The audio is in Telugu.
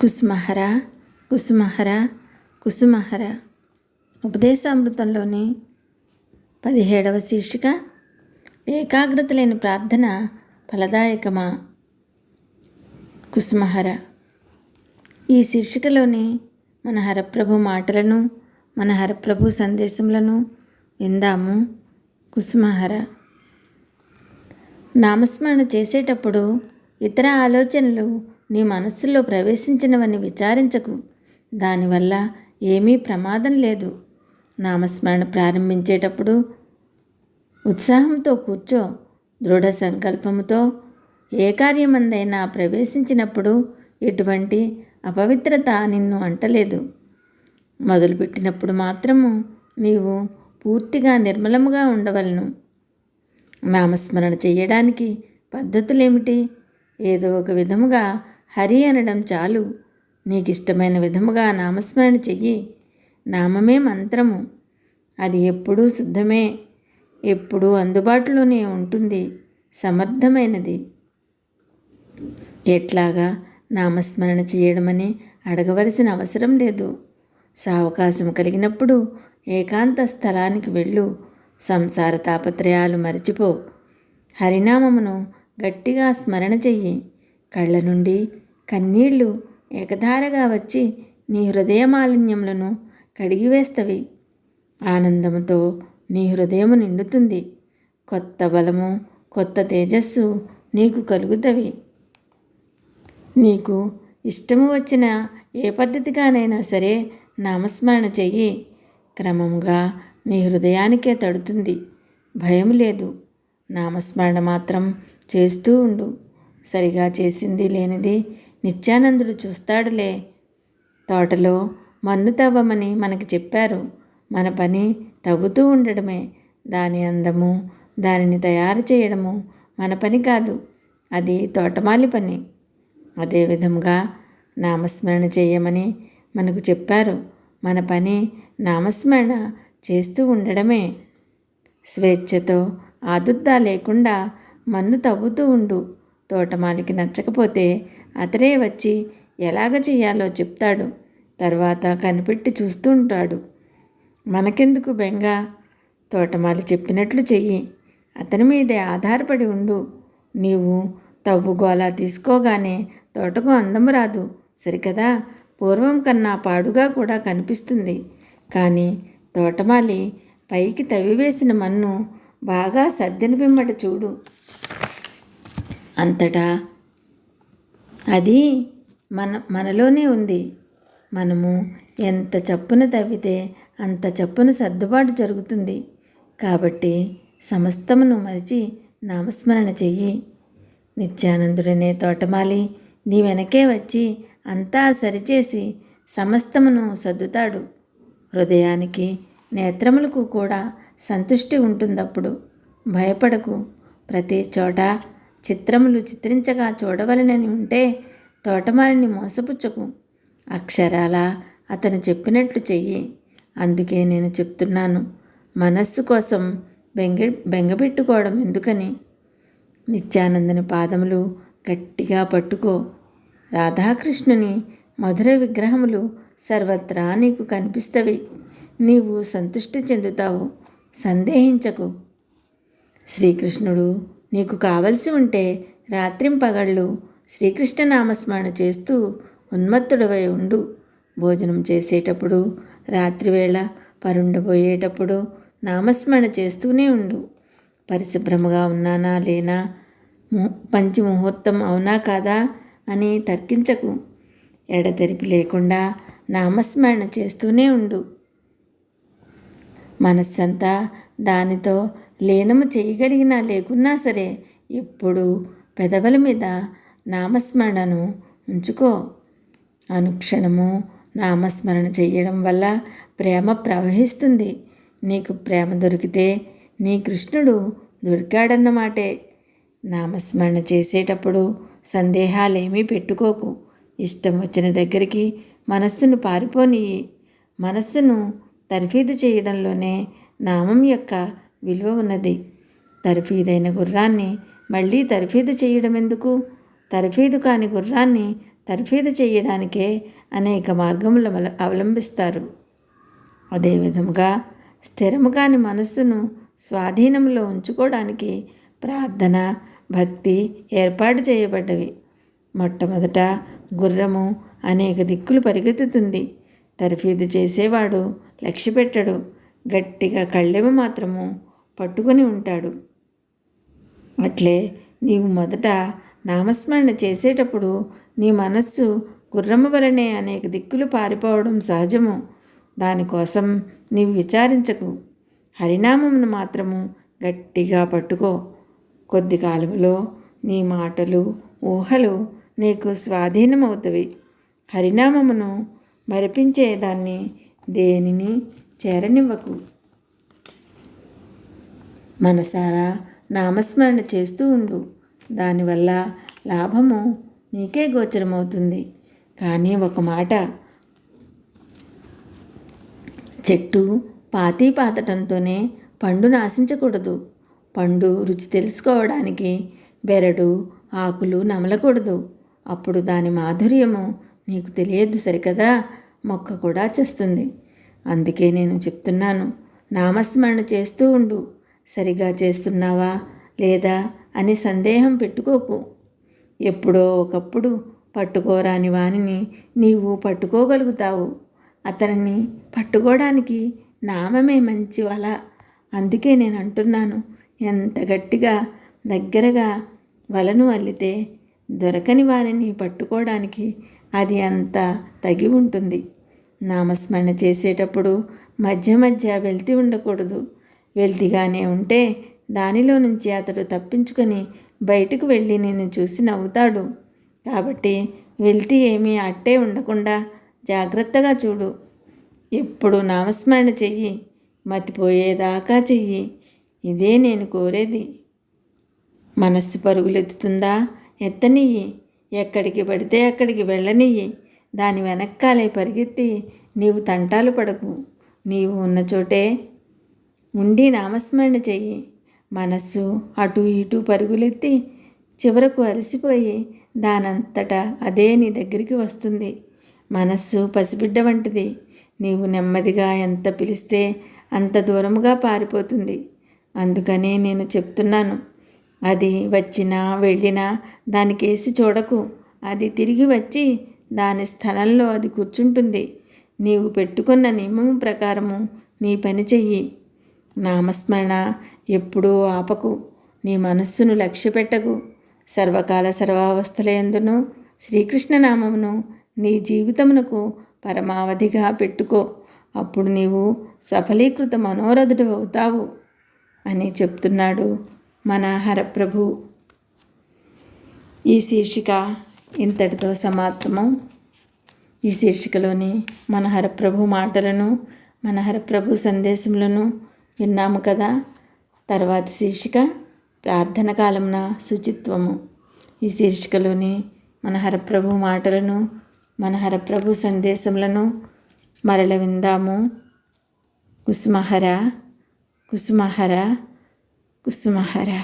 కుసుమహర కుసుమహర కుసుమహర. ఉపదేశామృతంలోని పదిహేడవ శీర్షిక ఏకాగ్రత లేని ప్రార్థన ఫలదాయకమా? కుసుమహర. ఈ శీర్షికలోని మన హరప్రభు మాటలను మన హరప్రభు సందేశములను విందాము. కుసుమహర. నామస్మరణ చేసేటప్పుడు ఇతర ఆలోచనలు నీ మనస్సులో ప్రవేశించినవని విచారించకు. దానివల్ల ఏమీ ప్రమాదం లేదు. నామస్మరణ ప్రారంభించేటప్పుడు ఉత్సాహంతో కూర్చో. దృఢ సంకల్పముతో ఏ కార్యమందైనా ప్రవేశించినప్పుడు ఎటువంటి అపవిత్రత నిన్ను అంటలేదు. మొదలుపెట్టినప్పుడు మాత్రము నీవు పూర్తిగా నిర్మలముగా ఉండవలను. నామస్మరణ చేయడానికి పద్ధతులేమిటి? ఏదో ఒక విధముగా హరి అనడం చాలు. నీకు ఇష్టమైన విధముగా నామస్మరణ చెయ్యి. నామమే మంత్రము. అది ఎప్పుడూ శుద్ధమే ఎప్పుడూ అందుబాటులోనే ఉంటుంది. సమర్థమైనది. ఎట్లాగా నామస్మరణ చేయడమని అడగవలసిన అవసరం లేదు. సావకాశం కలిగినప్పుడు ఏకాంత స్థలానికి వెళ్ళు. సంసార తాపత్రయాలు మరిచిపో. హరినామమును గట్టిగా స్మరణ చెయ్యి. కళ్ళ నుండి కన్నీళ్ళు ఏకధారగా వచ్చి నీ హృదయ మాలిన్యములను కడిగివేస్తవి ఆనందముతో నీ హృదయము నిండుతుంది. కొత్త బలము కొత్త తేజస్సు నీకు కలుగుతవి. నీకు ఇష్టము వచ్చిన ఏ పద్ధతిగానైనా సరే నామస్మరణ చెయ్యి. క్రమంగా నీ హృదయానికే తడుతుంది. భయం లేదు. నామస్మరణ మాత్రం చేస్తూ ఉండు. సరిగా చేసింది లేనిది నిత్యానందుడు చూస్తాడులే. తోటలో మన్ను తవ్వమని మనకి చెప్పారు. మన పని తవ్వుతూ ఉండడమే. దాని అందము దానిని తయారు చేయడము మన పని కాదు. అది తోటమాలి పని. అదేవిధంగా నామస్మరణ చేయమని మనకు చెప్పారు. మన పని నామస్మరణ చేస్తూ ఉండడమే. స్వేచ్ఛతో ఆదుర్దా లేకుండా మన్ను తవ్వుతూ ఉండు. తోటమాలికి నచ్చకపోతే అతడే వచ్చి ఎలాగ చేయాలో చెప్తాడు. తర్వాత కనిపెట్టి చూస్తూ ఉంటాడు మనకెందుకు బెంగ? తోటమాలి చెప్పినట్లు చెయ్యి. అతని మీదే ఆధారపడి ఉండు. నీవు తవ్వుగోలా తీసుకోగానే తోటకు అందం రాదు. సరికదా? పూర్వం కన్నా పాడుగా కూడా కనిపిస్తుంది. కానీ తోటమాలి పైకి తవ్వివేసిన మన్ను బాగా సర్దిన పిమ్మట చూడు. అంతటా. అది మన మనలోనే ఉంది. మనము ఎంత చప్పున తవ్వితే అంత చప్పున సర్దుబాటు జరుగుతుంది. కాబట్టి సమస్తమును మరిచి నామస్మరణ చెయ్యి. నిత్యానందుడనే తోటమాలి నీ వెనకే వచ్చి అంతా సరిచేసి సమస్తమును సర్దుతాడు. హృదయానికి నేత్రములకు కూడా సంతుష్టి ఉంటుందప్పుడు. భయపడకు. ప్రతి చోట చిత్రములు చిత్రించగా చూడవలనని ఉంటే తోటమాలిని మోసపుచ్చకు. అక్షరాల అతను చెప్పినట్లు చెయ్యి. అందుకే నేను చెప్తున్నాను మనస్సు కోసం బెంగ బెంగపెట్టుకోవడం ఎందుకని? నిత్యానందని పాదములు గట్టిగా పట్టుకో. రాధాకృష్ణుని మధుర విగ్రహములు సర్వత్రా నీకు కనిపిస్తవి. నీవు సంతృష్టి చెందుతావు. సందేహించకు. శ్రీకృష్ణుడు నీకు కావలసి ఉంటే రాత్రింపగళ్ళు శ్రీకృష్ణ నామస్మరణ చేస్తూ ఉన్మత్తుడవై ఉండు. భోజనం చేసేటప్పుడు రాత్రివేళ పరుండబోయేటప్పుడు నామస్మరణ చేస్తూనే ఉండు. పరిశుభ్రముగా ఉన్నానా లేనా? పంచి ముహూర్తం అవునా కాదా అని తర్కించకు. ఎడతెరిపి లేకుండా నామస్మరణ చేస్తూనే ఉండు. మనస్సంతా దానితో లీనము చేయగలిగినా లేకున్నా సరే ఎప్పుడు పెదవుల మీద నామస్మరణను ఉంచుకో. అనుక్షణము నామస్మరణ చేయడం వల్ల ప్రేమ ప్రవహిస్తుంది. నీకు ప్రేమ దొరికితే నీ కృష్ణుడు దొరికాడన్నమాటే. నామస్మరణ చేసేటప్పుడు సందేహాలేమీ పెట్టుకోకు. ఇష్టం వచ్చిన దగ్గరికి మనస్సును పారిపోనియి. మనస్సును తర్ఫీదు చేయడంలోనే నామం యొక్క విలువ ఉన్నది. తర్ఫీదైన గుర్రాన్ని మళ్ళీ తర్ఫీదు చేయడం ఎందుకు తర్ఫీదు కాని గుర్రాన్ని తర్ఫీదు చేయడానికే అనేక మార్గములు అవల- అవలంబిస్తారు. అదేవిధముగా స్థిరము కాని మనస్సును స్వాధీనంలో ఉంచుకోవడానికి ప్రార్థన భక్తి ఏర్పాటు చేయబడ్డవి. మొట్టమొదట గుర్రము అనేక దిక్కులు పరిగెత్తుతుంది. తర్ఫీదు చేసేవాడు లక్ష్యపెట్టడు. గట్టిగా కళ్ళెమ మాత్రము పట్టుకొని ఉంటాడు. అట్లే నీవు మొదట నామస్మరణ చేసేటప్పుడు నీ మనస్సు గుర్రము వలనే అనేక దిక్కులు పారిపోవడం సహజము. దానికోసం నీవు విచారించకు. హరినామమును మాత్రము గట్టిగా పట్టుకో. కొద్ది కాలంలో నీ మాటలు ఊహలు నీకు స్వాధీనమవుతవి. హరినామమును మరిపించేదాన్ని దేనిని చేరనివ్వకు? మనసారా నామస్మరణ చేస్తూ ఉండు. దానివల్ల లాభము నీకే గోచరమవుతుంది. కానీ ఒక మాట. చెట్టు పాతి పాతటంతోనే పండు నాశించకూడదు. పండు రుచి తెలుసుకోవడానికి బెరడు ఆకులు నమలకూడదు. అప్పుడు దాని మాధుర్యము నీకు తెలియదు సరికదా? మొక్క కూడా చేస్తుంది. అందుకే నేను చెప్తున్నాను. నామస్మరణ చేస్తూ ఉండు. సరిగా చేస్తున్నావా లేదా అని సందేహం పెట్టుకోకు. ఎప్పుడో ఒకప్పుడు పట్టుకోరాని వానిని నీవు పట్టుకోగలుగుతావు. అతనిని పట్టుకోవడానికి నామమే మంచి వల అందుకే నేను అంటున్నాను ఎంత గట్టిగా దగ్గరగా వలను అల్లితే దొరకని వారిని పట్టుకోవడానికి అది అంత తగి ఉంటుంది. నామస్మరణ చేసేటప్పుడు మధ్య మధ్య వెళ్తి ఉండకూడదు. వెళ్తిగానే ఉంటే దానిలో నుంచి అతడు తప్పించుకొని బయటకు వెళ్ళి నేను చూసి నవ్వుతాడు. కాబట్టి వెళ్తి ఏమీ అట్టే ఉండకుండా జాగ్రత్తగా చూడు. ఎప్పుడు నామస్మరణ చెయ్యి మతిపోయేదాకా చెయ్యి. ఇదే నేను కోరేది. మనస్సు పరుగులెత్తుతుందా? ఎత్తనియ్యి. ఎక్కడికి పడితే అక్కడికి వెళ్ళనియ్యి. దాని వెనక్కాలే పరిగెత్తి నీవు తంటాలు పడకు. నీవు ఉన్న చోటే ఉండి నామస్మరణ చెయ్యి. మనస్సు అటు ఇటు పరుగులెత్తి చివరకు అలసిపోయి దానంతటా అదే నీ దగ్గరికి వస్తుంది. మనస్సు పసిబిడ్డ వంటిది. నీవు నెమ్మదిగా ఎంత పిలిస్తే అంత దూరముగా పారిపోతుంది. అందుకనే నేను చెప్తున్నాను. అది వచ్చినా వెళ్ళినా దానికేసి చూడకు. అది తిరిగి వచ్చి దాని స్థలంలో అది కూర్చుంటుంది. నీవు పెట్టుకున్న నియమం ప్రకారము నీ పని చెయ్యి. నామస్మరణ. ఎప్పుడూ ఆపకు. నీ మనస్సును లక్ష్యపెట్టకు. సర్వకాల సర్వావస్థలందును శ్రీకృష్ణ నామమును నీ జీవితమునకు పరమావధిగా పెట్టుకో. అప్పుడు నీవు సఫలీకృత మనోరథుడు అవుతావు అని చెప్తున్నాడు మన హరప్రభు ఈ శీర్షిక ఇంతటితో సమాప్తము. ఈ శీర్షికలోని మన హరప్రభు మాటలను మన హరప్రభు సందేశములను విన్నాము కదా? తర్వాత శీర్షిక ప్రార్థన కాలమున శుచిత్వము. ఈ శీర్షికలోని మన హరప్రభు మాటలను మన హరప్రభు సందేశములను మరల విందాము. కుసుమహర కుసుమహర కుసుమహర.